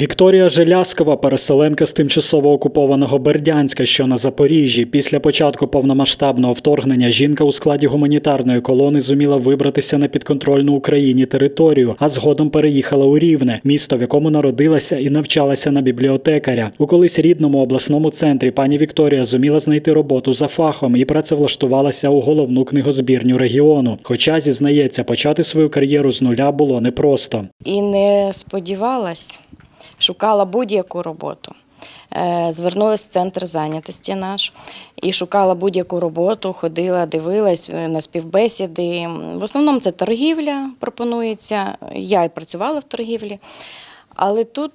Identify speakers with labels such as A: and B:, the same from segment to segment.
A: Вікторія Желяскова, переселенка з тимчасово окупованого Бердянська, що на Запоріжжі. Після початку повномасштабного вторгнення жінка у складі гуманітарної колони зуміла вибратися на підконтрольну Україні територію, а згодом переїхала у Рівне, місто, в якому народилася і навчалася на бібліотекаря. У колись рідному обласному центрі пані Вікторія зуміла знайти роботу за фахом і працевлаштувалася у головну книгозбірню регіону. Хоча зізнається, почати свою кар'єру з нуля було непросто.
B: і не сподівалась, шукала будь-яку роботу. Е, Звернулася в центр зайнятості наш і шукала будь-яку роботу, ходила, дивилась е, на співбесіди. В основному це торгівля пропонується. Я і працювала в торгівлі, але тут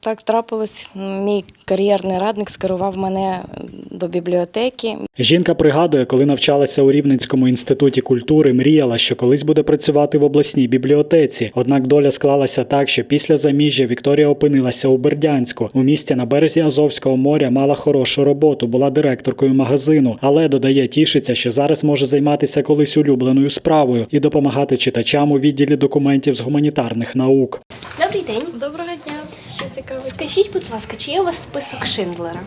B: так трапилось. Мій кар'єрний радник скерував мене до бібліотеки.
A: Жінка пригадує, коли навчалася у Рівненському інституті культури, мріяла, що колись буде працювати в обласній бібліотеці. Однак доля склалася так, що після заміжжя Вікторія опинилася у Бердянську. У місті на березі Азовського моря мала хорошу роботу, була директоркою магазину, але додає, тішиться, що зараз може займатися колись улюбленою справою і допомагати читачам у відділі документів з гуманітарних наук.
C: Добрий день.
D: Доброго дня. Що цікаво?
C: Скажіть, будь ласка, чи є у вас список Шиндлера?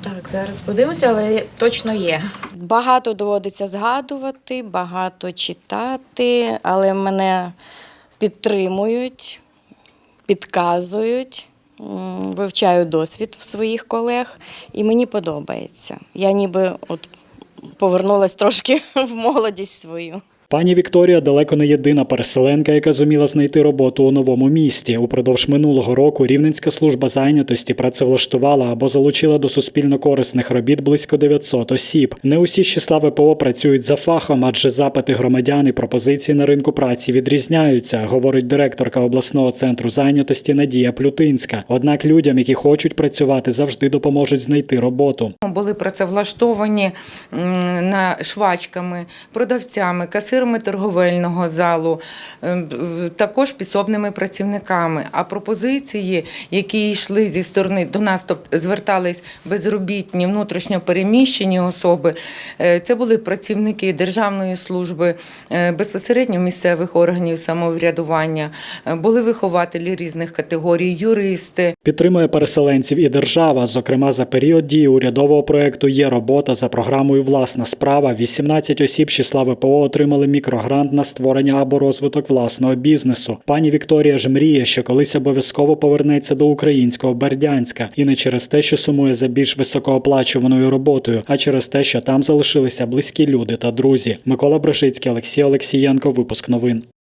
D: Так, зараз подивимося, але точно є.
B: Багато доводиться згадувати, багато читати, але мене підтримують, підказують, вивчаю досвід своїх колег, і мені подобається. Я ніби от повернулася трошки в молодість свою.
A: Пані Вікторія далеко не єдина переселенка, яка зуміла знайти роботу у новому місті. Упродовж минулого року Рівненська служба зайнятості працевлаштувала або залучила до суспільно корисних робіт близько 900 осіб. Не усі з числа ВПО працюють за фахом, адже запити громадян і пропозиції на ринку праці відрізняються, говорить директорка обласного центру зайнятості Надія Плютинська. Однак людям, які хочуть працювати, завжди допоможуть знайти роботу.
E: Були працевлаштовані на швачками, продавцями, касирами торговельного залу, ем, також підсобними працівниками. А пропозиції, які йшли зі сторони до нас, тобто звертались безробітні, внутрішньо переміщені особи, е, це були працівники державної служби, е, безпосередньо місцевих органів самоврядування, е, були вихователі різних категорій, юристи.
A: Підтримує переселенців і держава. Зокрема, за період дії урядового проекту є робота за програмою Власна справа. 18 осіб з числа ВПО отримали мікрогрант на створення або розвиток власного бізнесу. Пані Вікторія ж мріє, що колись обов'язково повернеться до українського Бердянська, і не через те, що сумує за більш високооплачуваною роботою, а через те, що там залишилися близькі люди та друзі. Микола Брешицький, Олексій Олексієнко. Випуск новин.